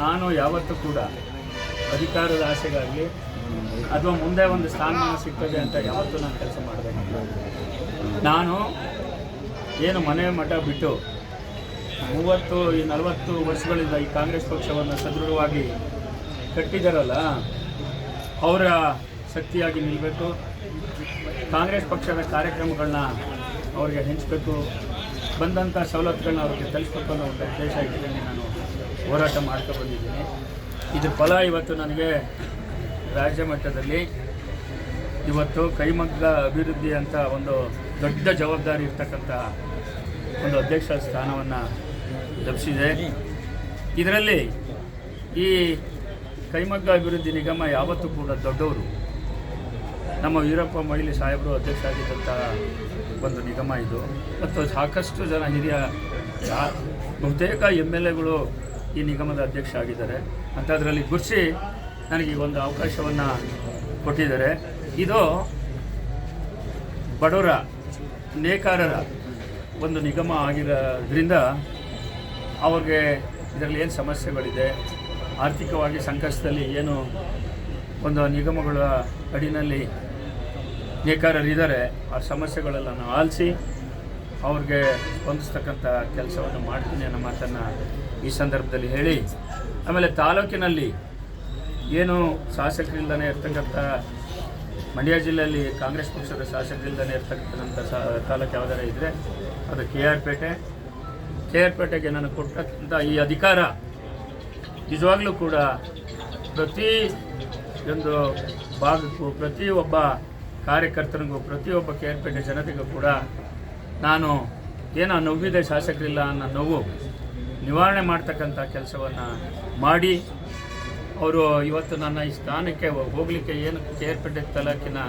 ನಾನು ಯಾವತ್ತೂ ಕೂಡ ಅಧಿಕಾರದ ಆಸೆಗಾಗಲಿ ಅಥವಾ ಮುಂದೆ ಒಂದು ಸ್ಥಾನಮಾನ ಸಿಗ್ತದೆ ಅಂತ ಯಾವತ್ತೂ ನಾನು ಕೆಲಸ ಮಾಡಬೇಕು. ನಾನು ಏನು ಮನೆ ಮಠ ಬಿಟ್ಟು ಮೂವತ್ತು, ಈ ನಲವತ್ತು ವರ್ಷಗಳಿಂದ ಈ ಕಾಂಗ್ರೆಸ್ ಪಕ್ಷವನ್ನು ಸದೃಢವಾಗಿ ಕಟ್ಟಿದಾರಲ್ಲ, ಅವರ ಶಕ್ತಿಯಾಗಿ ನಿಲ್ಲಬೇಕು ಕಾಂಗ್ರೆಸ್ ಪಕ್ಷದ ಕಾರ್ಯಕ್ರಮಗಳನ್ನ ಅವರಿಗೆ ಹಂಚಬೇಕು. ಬಂದಂಥ ಸವಲತ್ತುಗಳನ್ನ ಅವ್ರಿಗೆ ತಲುಪಬೇಕು ಅನ್ನೋ ಒಂದು ಉದ್ದೇಶ ಇಟ್ಟಿದ್ದೀನಿ ನಾನು ಹೋರಾಟ ಮಾಡ್ಕೊ ಬಂದಿದ್ದೀನಿ. ಇದ್ರ ಫಲ ಇವತ್ತು ನನಗೆ ರಾಜ್ಯ ಮಟ್ಟದಲ್ಲಿ ಇವತ್ತು ಕೈಮಗ್ಗ ಅಭಿವೃದ್ಧಿ ಅಂತ ಒಂದು ದೊಡ್ಡ ಜವಾಬ್ದಾರಿ ಇರ್ತಕ್ಕಂಥ ಒಂದು ಅಧ್ಯಕ್ಷ ಸ್ಥಾನವನ್ನು ಲಭಿಸಿದೆ. ಇದರಲ್ಲಿ ಈ ಕೈಮಗ್ಗ ಅಭಿವೃದ್ಧಿ ನಿಗಮ ಯಾವತ್ತೂ ಕೂಡ ದೊಡ್ಡವರು. ನಮ್ಮ ವೀರಪ್ಪ ಮೊಯ್ಲಿ ಸಾಹೇಬರು ಅಧ್ಯಕ್ಷ ಆಗಿದ್ದಂಥ ಒಂದು ನಿಗಮ ಇದು. ಮತ್ತು ಸಾಕಷ್ಟು ಜನ ಹಿರಿಯ ಬಹುತೇಕ ಎಂ ಎಲ್ ಎಗಳು ಈ ನಿಗಮದ ಅಧ್ಯಕ್ಷ ಆಗಿದ್ದಾರೆ. ಅಂಥದ್ರಲ್ಲಿ ಗುರ್ಸಿ ನನಗೆ ಒಂದು ಅವಕಾಶವನ್ನು ಕೊಟ್ಟಿದ್ದಾರೆ. ಇದು ಬಡವರ, ನೇಕಾರರ ಒಂದು ನಿಗಮ ಆಗಿರೋದ್ರಿಂದ ಅವ್ರಿಗೆ ಇದರಲ್ಲಿ ಏನು ಸಮಸ್ಯೆಗಳಿದೆ, ಆರ್ಥಿಕವಾಗಿ ಸಂಕಷ್ಟದಲ್ಲಿ ಏನು ಒಂದು ನಿಗಮಗಳ ಅಡಿನಲ್ಲಿ ನೇಕಾರರಿದ್ದಾರೆ, ಆ ಸಮಸ್ಯೆಗಳೆಲ್ಲ ಆಲಿಸಿ ಅವ್ರಿಗೆ ಹೊಂದಿಸ್ತಕ್ಕಂಥ ಕೆಲಸವನ್ನು ಮಾಡ್ತೀನಿ ಅನ್ನೋ ಮಾತನ್ನು ಈ ಸಂದರ್ಭದಲ್ಲಿ ಹೇಳಿ, ಆಮೇಲೆ ತಾಲೂಕಿನಲ್ಲಿ ಏನು ಶಾಸಕರಿಂದನೇ ಇರ್ತಕ್ಕಂಥ ಮಂಡ್ಯ ಜಿಲ್ಲೆಯಲ್ಲಿ ಕಾಂಗ್ರೆಸ್ ಪಕ್ಷದ ಶಾಸಕರಿಂದನೇ ಇರ್ತಕ್ಕಂಥ ಸಾ, ತಾಲೂಕು ಯಾವುದಾರ ಇದ್ದರೆ ಅದು K R Pet. K R ಪೇಟೆಗೆ ನಾನು ಕೊಟ್ಟಂಥ ಈ ಅಧಿಕಾರ ನಿಜವಾಗಲೂ ಕೂಡ ಪ್ರತಿ ಒಂದು ಭಾಗಕ್ಕೂ, ಪ್ರತಿಯೊಬ್ಬ ಕಾರ್ಯಕರ್ತನಿಗೂ, ಪ್ರತಿಯೊಬ್ಬ ಕೆ ಆರ್ ಪೇಟೆ ಜನತೆಗೂ ಕೂಡ ನಾನು ಏನೋ ನೋವಿದೆ ಶಾಸಕರಿಲ್ಲ ಅನ್ನೋ ನೋವು ನಿವಾರಣೆ ಮಾಡ್ತಕ್ಕಂಥ ಕೆಲಸವನ್ನು ಮಾಡಿ ಅವರು ಇವತ್ತು ನನ್ನ ಈ ಸ್ಥಾನಕ್ಕೆ ಹೋಗಲಿಕ್ಕೆ ಏನು ಚೇರ್ಪೇಟೆ ತಲಾಕಿನ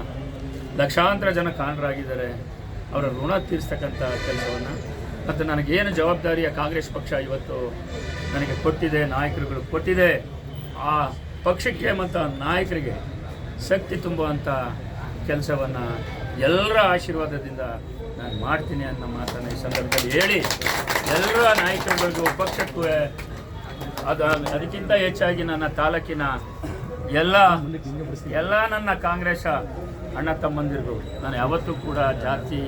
ಲಕ್ಷಾಂತರ ಜನ ಕಾರಣರಾಗಿದ್ದಾರೆ ಅವರ ಋಣ ತೀರಿಸ್ತಕ್ಕಂಥ ಕೆಲಸವನ್ನು. ಮತ್ತು ನನಗೇನು ಜವಾಬ್ದಾರಿಯ ಕಾಂಗ್ರೆಸ್ ಪಕ್ಷ ಇವತ್ತು ನನಗೆ ಕೊಟ್ಟಿದೆ, ನಾಯಕರುಗಳು ಕೊಟ್ಟಿದೆ, ಆ ಪಕ್ಷಕ್ಕೆ ಮತ್ತು ನಾಯಕರಿಗೆ ಶಕ್ತಿ ತುಂಬುವಂಥ ಕೆಲಸವನ್ನು ಎಲ್ಲರ ಆಶೀರ್ವಾದದಿಂದ ನಾನು ಮಾಡ್ತೀನಿ ಅನ್ನೋ ಮಾತನ್ನು ಈ ಸಂದರ್ಭದಲ್ಲಿ ಹೇಳಿ ಎಲ್ಲರ ನಾಯಕರುಗಳಿಗೂ ಪಕ್ಷಕ್ಕೂ ಅದು ಅದಕ್ಕಿಂತ ಹೆಚ್ಚಾಗಿ ನನ್ನ ತಾಲೂಕಿನ ಎಲ್ಲ ಎಲ್ಲ ನನ್ನ ಕಾಂಗ್ರೆಸ್ ಅಣ್ಣ ತಮ್ಮಂದಿರು ನಾನು ಯಾವತ್ತೂ ಕೂಡ ಜಾತಿ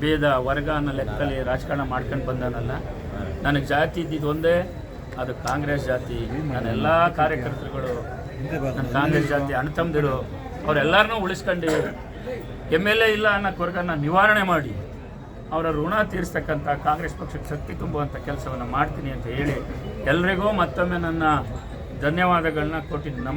ಭೇದ ವರ್ಗ ಅನ್ನೋ ಲೆಕ್ಕದಲ್ಲಿ ರಾಜಕಾರಣ ಮಾಡ್ಕೊಂಡು ಬಂದನಲ್ಲ. ನನಗೆ ಜಾತಿ ಇದ್ದಿದ್ದು ಒಂದೇ, ಅದು ಕಾಂಗ್ರೆಸ್ ಜಾತಿ. ನನ್ನ ಎಲ್ಲ ಕಾರ್ಯಕರ್ತರುಗಳು, ನನ್ನ ಕಾಂಗ್ರೆಸ್ ಜಾತಿ ಅಣ್ಣ ತಮ್ಮಂದಿರು, ಅವರೆಲ್ಲರನ್ನೂ ಉಳಿಸ್ಕೊಂಡು ಎಂ ಎಲ್ ಎ ಇಲ್ಲ ಅನ್ನೋ ಕೊರಗನ್ನು ನಿವಾರಣೆ ಮಾಡಿ ಅವರ ಋಣ ತೀರಿಸ್ತಕ್ಕಂಥ ಕಾಂಗ್ರೆಸ್ ಪಕ್ಷಕ್ಕೆ ಶಕ್ತಿ ತುಂಬುವಂಥ ಕೆಲಸವನ್ನು ಮಾಡ್ತೀನಿ ಅಂತ ಹೇಳಿ ಎಲ್ರಿಗೂ ಮತ್ತೊಮ್ಮೆ ನನ್ನ ಧನ್ಯವಾದಗಳನ್ನ ಕೊಟ್ಟಿದ್ದು ನಮ